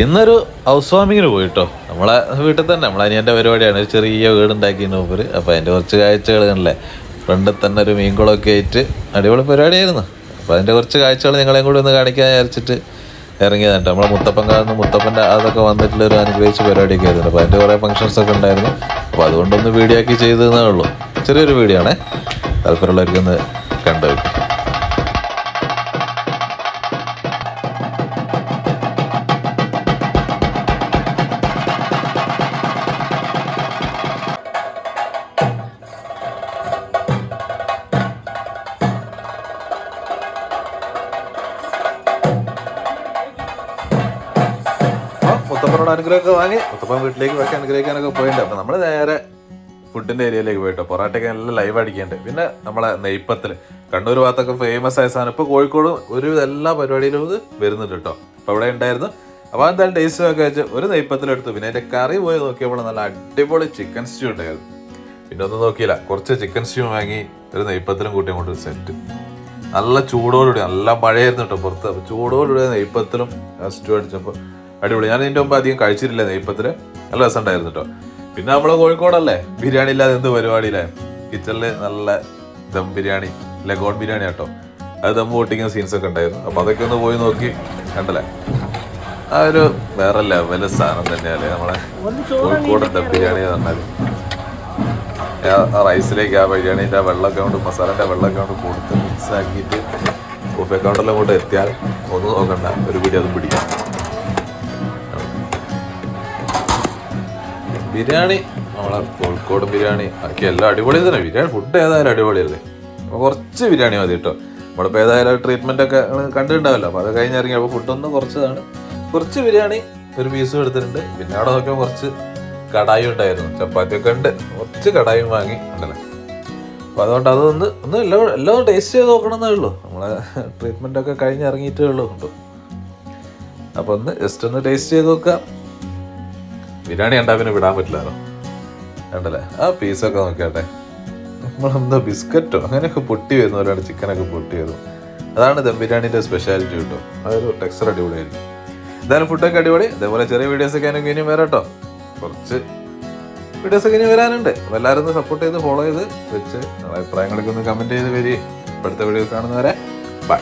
ഇന്നൊരു ഹൗസ് വാമിങ്ങിന് പോയിട്ടോ. നമ്മളെ വീട്ടിൽ തന്നെ. നമ്മളെ അനിയന്റെ പരിപാടിയാണ്. ഒരു ചെറിയ വീടുണ്ടാക്കി മുമ്പ് അപ്പോൾ അതിന്റെ കുറച്ച് കാഴ്ചകൾ കണ്ടില്ലേ? ഫ്രണ്ടിൽ തന്നെ ഒരു മീൻകുളമൊക്കെ ആയിട്ട് അടിപൊളി പരിപാടിയായിരുന്നു. അപ്പോൾ അതിന്റെ കുറച്ച് കാഴ്ചകൾ നിങ്ങളെയും കൂടി ഒന്ന് കാണിക്കാൻ വിചാരിച്ചിട്ട് ഇറങ്ങിയതാണ് നമ്മളെ മുത്തപ്പൻ കാണുന്ന മുത്തപ്പന്റെ അതൊക്കെ വന്നിട്ടുള്ള ഒരു അനുഗ്രഹിച്ച പരിപാടിയൊക്കെ ആയിരുന്നു. അപ്പോൾ അതിന്റെ കുറേ ഫങ്ഷൻസ് ഒക്കെ ഉണ്ടായിരുന്നു. അപ്പോൾ അതുകൊണ്ടൊന്ന് വീഡിയോ ആക്കി ചെയ്തതെന്നേ ഉള്ളൂ. ചെറിയൊരു വീഡിയോ ആണേ. താല്പര്യമുള്ളവർക്കൊന്ന് കണ്ടു മുത്തപ്പനോട് അനുഗ്രഹമൊക്കെ വാങ്ങി മുത്തപ്പൻ വീട്ടിലേക്ക് വെക്കാൻ അനുഗ്രഹിക്കാനൊക്കെ പോയിട്ടുണ്ട്. അപ്പൊ നമ്മൾ നേരെ ഫുഡിന്റെ ഏരിയയിലേക്ക് പോയിട്ടോ പൊറാട്ടയൊക്കെ നല്ല ലൈവ് അടിക്കുന്നുണ്ട് പിന്നെ നമ്മളെ നെയ്പ്പത്തിൽ കണ്ണൂർ ഭാഗത്തൊക്കെ ഫേമസ് ആയ സാധനം ഇപ്പോൾ കോഴിക്കോട് ഒരു എല്ലാ പരിപാടിയിലും ഇത് വരുന്നുണ്ട് കേട്ടോ. അപ്പൊ അവിടെ ഉണ്ടായിരുന്നു. അപ്പൊ എന്തായാലും ടേസ്റ്റ് ഒക്കെ വെച്ച് ഒരു നെയ്പ്പത്തിലെടുത്തു പിന്നെ അതിന്റെ കറി പോയി നോക്കിയപ്പോൾ നല്ല അടിപൊളി ചിക്കൻ സ്റ്റ്യൂ ഉണ്ടായിരുന്നു. പിന്നെ ഒന്നും നോക്കിയില്ല. കുറച്ച് ചിക്കൻ സ്റ്റ്യൂ വാങ്ങി ഒരു നെയ്പ്പത്തിലും കൂട്ടി അങ്ങോട്ട് സെറ്റ് നല്ല ചൂടോടുകൂടി നല്ല മഴയായിരുന്നു കേട്ടോ പുറത്ത്. അപ്പോൾ ചൂടോടുകൂടി നെയ്പ്പത്തിലും സ്റ്റ്യൂ അടിച്ചപ്പോൾ അടിപൊളി. ഞാൻ ഇതിന്റെ മുമ്പ് അധികം കഴിച്ചിട്ടില്ല നെയ്പ്പത്തിൽ നല്ല രസമുണ്ടായിരുന്നു കേട്ടോ. പിന്നെ നമ്മളെ കോഴിക്കോടല്ലേ? ബിരിയാണി ഇല്ലാതെ എന്ത് പരിപാടിയില്ലേ കിച്ചണിൽ നല്ല ദം ബിരിയാണി ലഗോൺ ബിരിയാണി കേട്ടോ. അത് ദം പൊട്ടിക്കുന്ന സീൻസ് ഒക്കെ ഉണ്ടായിരുന്നു. അപ്പോൾ അതൊക്കെ ഒന്ന് പോയി നോക്കി കണ്ടല്ലേ? ആ ഒരു വേറെ ലെവൽ സാധനം തന്നെയല്ലേ നമ്മളെ കോഴിക്കോട് ദം ബിരിയാണി പറഞ്ഞാൽ റൈസിലേക്ക് ആ ബിരിയാണീന്റെ വെള്ളമൊക്കെ കൊണ്ട് മസാലന്റെ വെള്ളമൊക്കെ കൊണ്ട് കൊടുത്ത് മിക്സ് ആക്കിയിട്ട് കോഫി അക്കൗണ്ടെല്ലാം കൊണ്ട് എത്തിയാൽ ഒന്ന് നോക്കണ്ട ഒരു പിടി അത് പിടിക്കാം. ബിരിയാണി. നമ്മളെ കോഴിക്കോട് ബിരിയാണി. ഒക്കെ എല്ലാം അടിപൊളി തന്നെ. ബിരിയാണി ഫുഡ് ഏതായാലും അടിപൊളിയല്ലേ? അപ്പോൾ കുറച്ച് ബിരിയാണി മതി കേട്ടോ. നമ്മളിപ്പോൾ ഏതായാലും ട്രീറ്റ്മെന്റ് ഒക്കെ കണ്ടിട്ടുണ്ടാവല്ലോ. അപ്പോൾ അത് കഴിഞ്ഞിറങ്ങി അപ്പോൾ ഫുഡൊന്ന് കുറച്ചതാണ്. കുറച്ച് ബിരിയാണി ഒരു പീസും എടുത്തിട്ടുണ്ട്. പിന്നെ അവിടെ നോക്കിയാൽ കുറച്ച് കടായി ഉണ്ടായിരുന്നു. ചപ്പാത്തി ഒക്കെ ഉണ്ട്. കുറച്ച് കടായും വാങ്ങി ഉണ്ടല്ലേ. അപ്പോൾ അതുകൊണ്ട് അതൊന്ന് ഒന്ന് എല്ലാം എല്ലാം ടേസ്റ്റ് ചെയ്ത് നോക്കണമെന്നേ ഉള്ളൂ. നമ്മളെ ട്രീറ്റ്മെന്റ് ഒക്കെ കഴിഞ്ഞ് ഇറങ്ങിയിട്ടേ ഉള്ളൂ. അപ്പോൾ ഒന്ന് ജസ്റ്റ് ഒന്ന് ടേസ്റ്റ് ചെയ്ത് നോക്കാം. ബിരിയാണി കണ്ടാൽ പിന്നെ വിടാൻ പറ്റില്ലല്ലോ കണ്ടല്ലേ? ആ പീസൊക്കെ നോക്കിയാട്ടെ. നമ്മളെന്താ ബിസ്ക്കറ്റോ അങ്ങനെയൊക്കെ പൊട്ടി വരുന്ന പോലെയാണ് ചിക്കനൊക്കെ പൊട്ടി വരുന്നു അതാണ് ദം ബിരിയാണിന്റെ സ്പെഷ്യാലിറ്റി കേട്ടോ. അതൊരു ടെക്സ്ചർ അടിപൊളിയായിരിക്കും. എന്തായാലും ഫുഡൊക്കെ അടിപൊളി. അതേപോലെ ചെറിയ വീഡിയോസ് ഒക്കെ എനിക്ക് ഇനിയും വരാം കേട്ടോ കുറച്ച് വീഡിയോസ് ഒക്കെ ഇനി വരാനുണ്ട്. അപ്പോൾ എല്ലാവരും ഒന്ന് സപ്പോർട്ട് ചെയ്ത് ഫോളോ ചെയ്ത് വെച്ച് അഭിപ്രായങ്ങളൊക്കെ ഒന്ന് കമന്റ് ചെയ്ത് വരികയും ഇപ്പോഴത്തെ വീഡിയോ കാണുന്നവരെ ബൈ